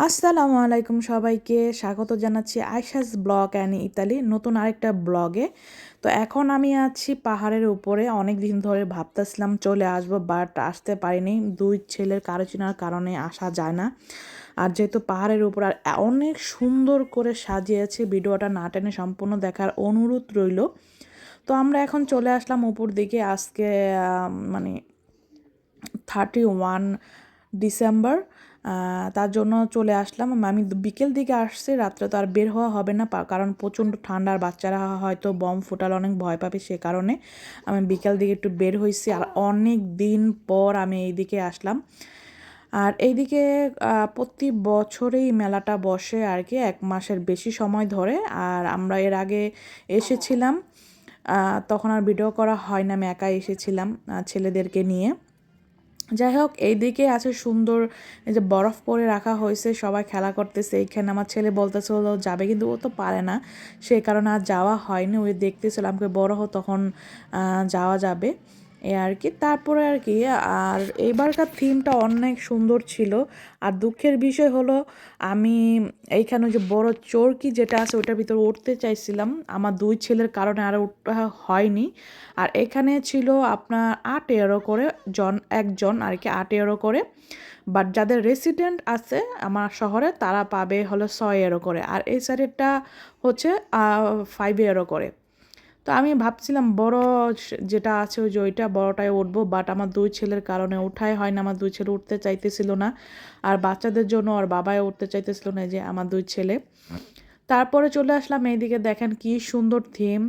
আসসালামু আলাইকুম সবাইকে। স্বাগত জানাচ্ছি আইসাস ব্লগ অ্যান্ড ইতালি নতুন আরেকটা ব্লগে। তো এখন আমি আছি পাহাড়ের উপরে। অনেক দিন ধরে ভাবতেছিলাম চলে আসব, বাট আসতে পারিনি। দুই ছেলের কারও চেনার কারণে আসা যায় না। আর যেহেতু পাহাড়ের উপর আর অনেক সুন্দর করে সাজিয়েছে, ভিডিওটা না টেনে সম্পূর্ণ দেখার অনুরোধ রইল। তো আমরা এখন চলে আসলাম উপর দিকে। আজকে মানে থার্টি ওয়ান ডিসেম্বর তার জন্য চলে আসলাম। আমি বিকেল দিকে আসছি, রাত্রে তো আর বের হওয়া হবে না কারণ প্রচণ্ড ঠান্ডার বাচ্চারা হয়তো বম ফোটালে অনেক ভয় পাবে সে কারণে আমি বিকেল দিকে একটু বের হয়েছি, আর অনেক দিন পর আমি এই দিকে আসলাম। আর এইদিকে প্রতি বছরেই মেলাটা বসে আর কি, এক মাসের বেশি সময় ধরে, আর আমরা এর আগে এসেছিলাম তখন আর ভিডিও করা হয় না, আমি একাই এসেছিলাম ছেলেদেরকে নিয়ে। যাই হোক এইদিকে আছে সুন্দর, এই যে বরফ পরে রাখা হয়েছে, সবাই খেলা করতেছে। এইখানে আমার ছেলে বলতেছে হলো যাবে? কিন্তু ও তো পারে না। সেই কারণে আর যাওয়া হয়নি। ওই দেখতেছিলাম বড় হো তখন যাওয়া যাবে। এ আর কি। তারপরে আর কি, আর এবারকার থিমটা অনেক সুন্দর ছিল। আর দুঃখের বিষয় হলো, আমি এইখানে যে বড় চরকি যেটা আছে ওটার ভিতরে উঠতে চাইছিলাম। আমার দুই ছেলের কারণে আর উঠা হয়নি। আর এখানে ছিল আপনার আট এরো করে জন, একজন আর কি আট এরো করে। বাট যাদের রেসিডেন্ট আছে আমার শহরে, তারা পাবে হলো ছয় এরো করে। আর এই সাইডেরটা হচ্ছে ফাইভ এরো করে। তো আমি ভাবছিলাম বড় যেটা আছে ওই যে ওইটা বড়টায় উঠবো বাট আমার দুই ছেলের কারণে ওঠাই হয় না আমার দুই ছেলে উঠতে চাইতেছিল না। আর বাচ্চাদের জন্য আর বাবাই উঠতে চাইতেছিল না যে আমার দুই ছেলে। তারপরে চলে আসলাম এইদিকে, দেখেন কি সুন্দর থিম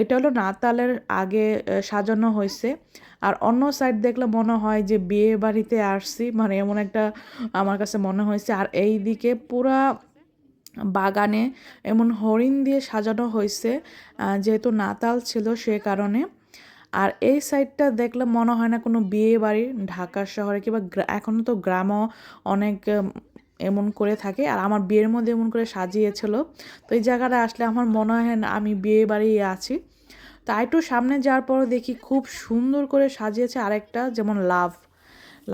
এটা হলো নাতালের আগে সাজানো হয়েছে। আর অন্য সাইড দেখলে মনে হয় যে বিয়ে বাড়িতে আসছি। মানে এমন একটা আমার কাছে মনে হয়েছে। আর এই দিকে পুরা বাগানে এমন হরিণ দিয়ে সাজানো হয়েছে যেহেতু নাতাল ছিল সে কারণে। আর এই সাইডটা দেখলে মনে হয় না কোনো বিয়ে বাড়ি ঢাকা শহরে কিংবা এখনও তো গ্রামও অনেক এমন করে থাকে। আর আমার বিয়ের মধ্যে এমন করে সাজিয়েছিল। তো এই জায়গাটা আসলে আমার মনে হয় না আমি বিয়ে বাড়ি আছি। তাই একটু সামনে যাওয়ার পর দেখি খুব সুন্দর করে সাজিয়েছে আরেকটা, যেমন লাভ।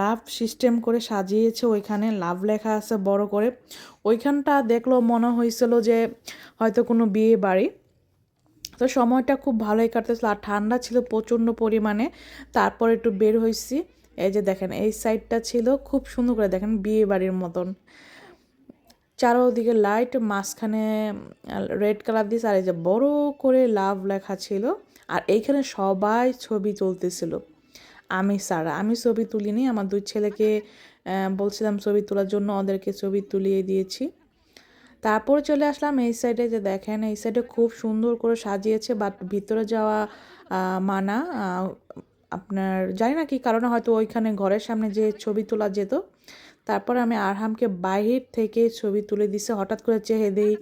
লাভ সিস্টেম করে সাজিয়েছে, ওইখানে লাভ লেখা আছে বড় করে। ওইখানটা দেখল মনে হয়েছিল যে হয়তো কোনো বিয়ে বাড়ি। তো সময়টা খুব ভালোই কাটতেছিল আর ঠান্ডা ছিল প্রচণ্ড পরিমাণে। তারপর একটু বের হয়েছি এই যে দেখেন, এই সাইডটা ছিল খুব সুন্দর করে দেখেন বিয়ে বাড়ির মতন। চারোদিকে লাইট, মাঝখানে রেড কালার দিয়েছে আর এই যে বড় করে লাভ লেখা ছিল। আর এইখানে সবাই ছবি তুলতেছিল। আমি সারা। আমি ছবি তুলিনি, আমার দুই ছেলেকে বলছিলাম ছবি তোলার জন্য ওদেরকে ছবি তুলিয়ে দিয়েছি। তারপর চলে আসলাম এই সাইডে যে দেখেন, এই সাইডে খুব সুন্দর করে সাজিয়েছে বাট ভিতরে যাওয়া মানা আপনার জানি না কি কারণে হয়তো ওইখানে ঘরের সামনে যে ছবি তোলা যেত তারপর আমি আরহামকে বাহির থেকে ছবি তুলে দিছে। হঠাৎ করে চেহে দিই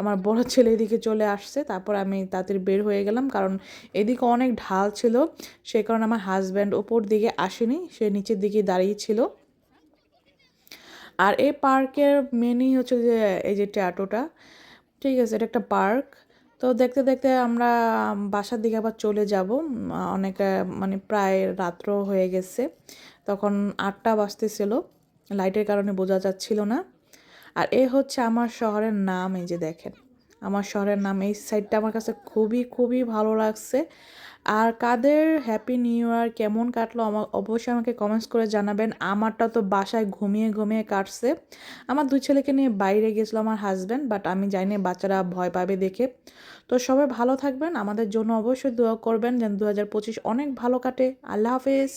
আমার বড় ছেলে এদিকে চলে আসছে। তারপর আমি তাড়াতাড়ি বের হয়ে গেলাম কারণ এদিকে অনেক ঢাল ছিল। সে কারণে আমার হাজব্যান্ড ওপর দিকে আসেনি, সে নিচের দিকে দাঁড়িয়ে ছিল। আর এই পার্কের মেনই হচ্ছে যে, এই যে ট্যাটোটা, ঠিক আছে, এটা একটা পার্ক। তো দেখতে দেখতে আমরা বাসার দিকে আবার চলে যাব। অনেক মানে প্রায় রাত্র হয়ে গেছে। তখন আটটা বাজতেছিল। লাইটের কারণে বোঝা যাচ্ছিল না। আর এ হচ্ছে আমার শহরের নাম, এই যে দেখেন। আমার শহরের নাম, এই সাইডটা আমার কাছে খুবই খুবই ভালো লাগছে। আর কাদের হ্যাপি নিউ ইয়ার কেমন কাটলো আমার অবশ্যই আমাকে কমেন্টস করে জানাবেন। আমারটা তো বাসায় ঘুমিয়ে ঘুমিয়ে কাটছে। আমার দুই ছেলেকে নিয়ে বাইরে গেছিল আমার হাজব্যান্ড বাট আমি জানি বাচ্চারা ভয় পাবে দেখে। তো সবাই ভালো থাকবেন। আমাদের জন্য অবশ্যই দোয়া করবেন, যেন দু হাজার পঁচিশ অনেক ভালো কাটে। আল্লাহ হাফেজ।